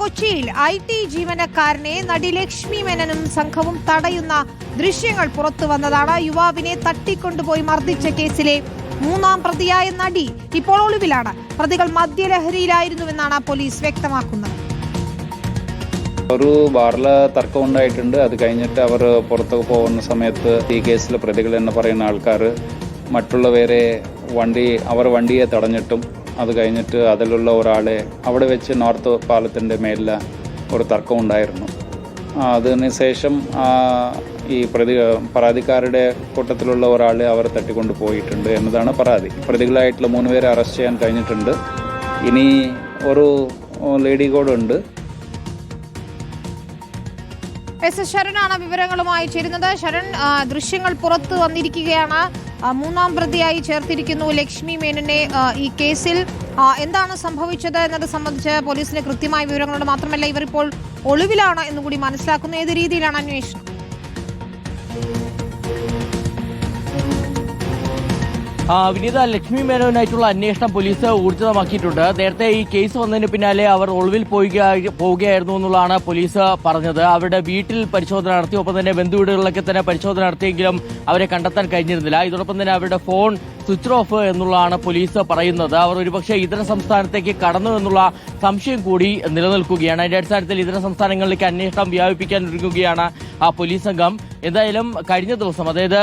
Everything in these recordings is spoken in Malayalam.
കൊച്ചിയിൽ ഐ ടി ജീവനക്കാരനെ നടി ലക്ഷ്മി മേനനും സംഘവും തടയുന്ന ദൃശ്യങ്ങൾ പുറത്തു വന്നതാണ്. യുവാവിനെ തട്ടിക്കൊണ്ടുപോയി മർദ്ദിച്ച കേസിലെ മൂന്നാം പ്രതിയായ നടി ഇപ്പോൾ ഒളിവിലാണ്. പ്രതികൾ മദ്യലഹരിയിലായിരുന്നുവെന്നാണ് പോലീസ് വ്യക്തമാക്കുന്നത്. ഒരു ബാറിൽ തർക്കം ഉണ്ടായിട്ടുണ്ട്. അത് കഴിഞ്ഞിട്ട് അവർ പുറത്തു പോകുന്ന സമയത്ത് ഈ കേസിൽ പ്രതികൾ എന്ന് പറയുന്ന ആൾക്കാർ മറ്റുള്ളവരെ വണ്ടി അവർ വണ്ടിയെ തടഞ്ഞിട്ടും അത് കഴിഞ്ഞിട്ട് അതിലുള്ള ഒരാളെ അവിടെ വെച്ച് നോർത്ത് പാലത്തിന്റെ മേലിൽ ഒരു തർക്കം ഉണ്ടായിരുന്നു. ആ, അതിന് ശേഷം ഈ പ്രതി പരാതിക്കാരുടെ കൂട്ടത്തിലുള്ള ഒരാളെ അവർ തട്ടിക്കൊണ്ട് പോയിട്ടുണ്ട് എന്നതാണ് പരാതി. പ്രതികളായിട്ടുള്ള മൂന്ന് പേരെ അറസ്റ്റ് ചെയ്യാൻ കഴിഞ്ഞിട്ടുണ്ട്. ഇനി ഒരു ലേഡി കൂടെ ഉണ്ട്. എസ് ശരണാണ് വിവരങ്ങളുമായി ചേരുന്നത്. ശരൺ ദൃശ്യങ്ങൾ പുറത്തു വന്നിരിക്കുകയാണ്. മൂന്നാം പ്രതിയായി ചേർത്തിരിക്കുന്നു ലക്ഷ്മി മേനനെ. ഈ കേസിൽ എന്താണ് സംഭവിച്ചത് എന്നത് സംബന്ധിച്ച് പോലീസിന് കൃത്യമായ വിവരങ്ങളുണ്ട്. മാത്രമല്ല ഇവർ ഇപ്പോൾ ഒളിവിലാണ് എന്നുകൂടി മനസ്സിലാക്കുന്നു. ഏത് രീതിയിലാണ് അന്വേഷണം? വിനീത ലക്ഷ്മി മേനോനായിട്ടുള്ള അന്വേഷണം പോലീസ് ഊർജിതമാക്കിയിട്ടുണ്ട്. നേരത്തെ ഈ കേസ് വന്നതിന് പിന്നാലെ അവർ ഒളിവിൽ പോവുകയായിരുന്നു എന്നുള്ളതാണ് പോലീസ് പറഞ്ഞത്. അവരുടെ വീട്ടിൽ പരിശോധന നടത്തി ഒപ്പം തന്നെ ബന്ധുവീടുകളിലൊക്കെ തന്നെ പരിശോധന നടത്തിയെങ്കിലും അവരെ കണ്ടെത്താൻ കഴിഞ്ഞിരുന്നില്ല. ഇതോടൊപ്പം തന്നെ അവരുടെ ഫോൺ സ്വിച്ച് ഓഫ് എന്നുള്ളതാണ് പോലീസ് പറയുന്നത്. അവർ ഒരുപക്ഷെ ഇതര സംസ്ഥാനത്തേക്ക് കടന്നു എന്നുള്ള സംശയം കൂടി നിലനിൽക്കുകയാണ്. അതിന്റെ അടിസ്ഥാനത്തിൽ ഇതര സംസ്ഥാനങ്ങളിലേക്ക് അന്വേഷണം വ്യാപിപ്പിക്കാൻ ഒരുങ്ങുകയാണ് ആ പോലീസ് സംഘം. എന്തായാലും കഴിഞ്ഞ ദിവസം അതായത്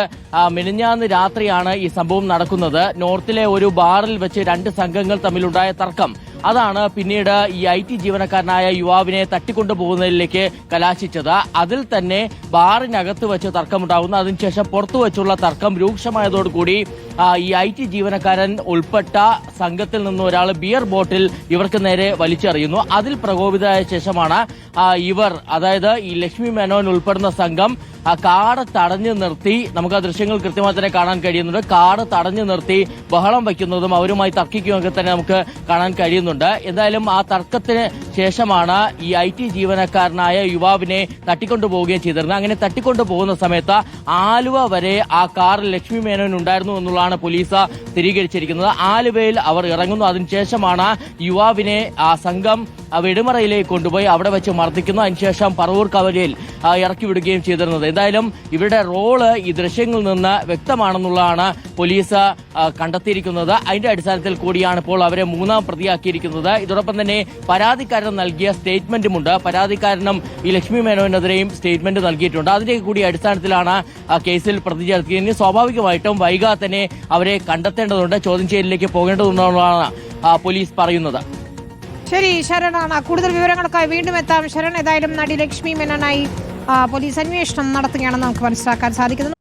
മിനിഞ്ഞാന്ന് രാത്രിയാണ് ഈ സംഭവം നടക്കുന്നത്. നോർത്തിലെ ഒരു ബാറിൽ വെച്ച് രണ്ട് സംഘങ്ങൾ തമ്മിലുണ്ടായ തർക്കം. അതാണ് പിന്നീട് ഈ ഐ ടി ജീവനക്കാരനായ യുവാവിനെ തട്ടിക്കൊണ്ടുപോകുന്നതിലേക്ക് കലാശിച്ചത്. അതിൽ തന്നെ ബാറിനകത്ത് വെച്ച് തർക്കമുണ്ടാകുന്നു അതിനുശേഷം പുറത്തു വെച്ചുള്ള തർക്കം രൂക്ഷമായതോടുകൂടി ഈ ഐ ടി ജീവനക്കാരൻ ഉൾപ്പെട്ട സംഘത്തിൽ നിന്ന് ഒരാൾ ബിയർ ബോട്ടിൽ ഇവർക്ക് നേരെ വലിച്ചെറിയുന്നു. അതിൽ പ്രകോപിതമായ ശേഷമാണ് ഇവർ അതായത് ഈ ലക്ഷ്മി മേനോൻ ഉൾപ്പെടുന്ന സംഘം കാട് തടഞ്ഞു നിർത്തി നമുക്ക് ആ ദൃശ്യങ്ങൾ കൃത്യമായി തന്നെ കാണാൻ കഴിയുന്നുണ്ട്. കാട് തടഞ്ഞു നിർത്തി ബഹളം വയ്ക്കുന്നതും അവരുമായി തർക്കിക്കുകയൊക്കെ തന്നെ നമുക്ക് കാണാൻ കഴിയുന്നുണ്ട്. എന്തായാലും ആ തർക്കത്തിന് ശേഷമാണ് ഈ ഐ ടി ജീവനക്കാരനായ യുവാവിനെ തട്ടിക്കൊണ്ടുപോവുകയും ചെയ്തിരുന്നത്. അങ്ങനെ തട്ടിക്കൊണ്ടു പോകുന്ന സമയത്ത് ആലുവ വരെ ആ കാറിൽ ലക്ഷ്മി മേനോൻ ഉണ്ടായിരുന്നു എന്നുള്ളതാണ് പോലീസ് സ്ഥിരീകരിച്ചിരിക്കുന്നത്. ആലുവയിൽ അവർ ഇറങ്ങുന്നു. അതിനുശേഷമാണ് യുവാവിനെ ആ സംഘം വെടിമറയിലേക്ക് കൊണ്ടുപോയി അവിടെ വെച്ച് മർദ്ദിക്കുന്നു. അതിനുശേഷം പറവൂർ കവലയിൽ ഇറക്കി വിടുകയും ചെയ്തിരുന്നത്. എന്തായാലും ഇവരുടെ റോൾ ഈ ദൃശ്യങ്ങളിൽ നിന്ന് വ്യക്തമാണെന്നുള്ളതാണ് പോലീസ് കണ്ടെത്തിയിരിക്കുന്നത്. അതിന്റെ അടിസ്ഥാനത്തിൽ കൂടിയാണ് ഇപ്പോൾ അവരെ മൂന്നാം പ്രതിയാക്കിയിരിക്കുന്നത്. ഇതോടൊപ്പം തന്നെ പരാതിക്കാരൻ നൽകിയ സ്റ്റേറ്റ്മെന്റുമുണ്ട്. പരാതിക്കാരനും ഈ ലക്ഷ്മി മേനോനെതിരെയും സ്റ്റേറ്റ്മെന്റ് നൽകിയിട്ടുണ്ട്. അതിന്റെ കൂടി അടിസ്ഥാനത്തിലാണ് കേസിൽ പ്രതി ചേർത്തിയത് സ്വാഭാവികമായിട്ടും വൈകാതെ തന്നെ അവരെ കണ്ടെത്തേണ്ടതുണ്ട്. ചോദ്യം ചെയ്യലിലേക്ക് പോകേണ്ടതുണ്ടെന്നാണ് പോലീസ് പറയുന്നത്. ശരി ശരണാണ്. കൂടുതൽ വിവരങ്ങൾക്കായി വീണ്ടും എത്താം. ശരൺ ഏതായാലും നടി ലക്ഷ്മി മേനനായി പോലീസ് അന്വേഷണം നടത്തുകയാണെന്ന് നമുക്ക് മനസ്സിലാക്കാൻ സാധിക്കുന്നു.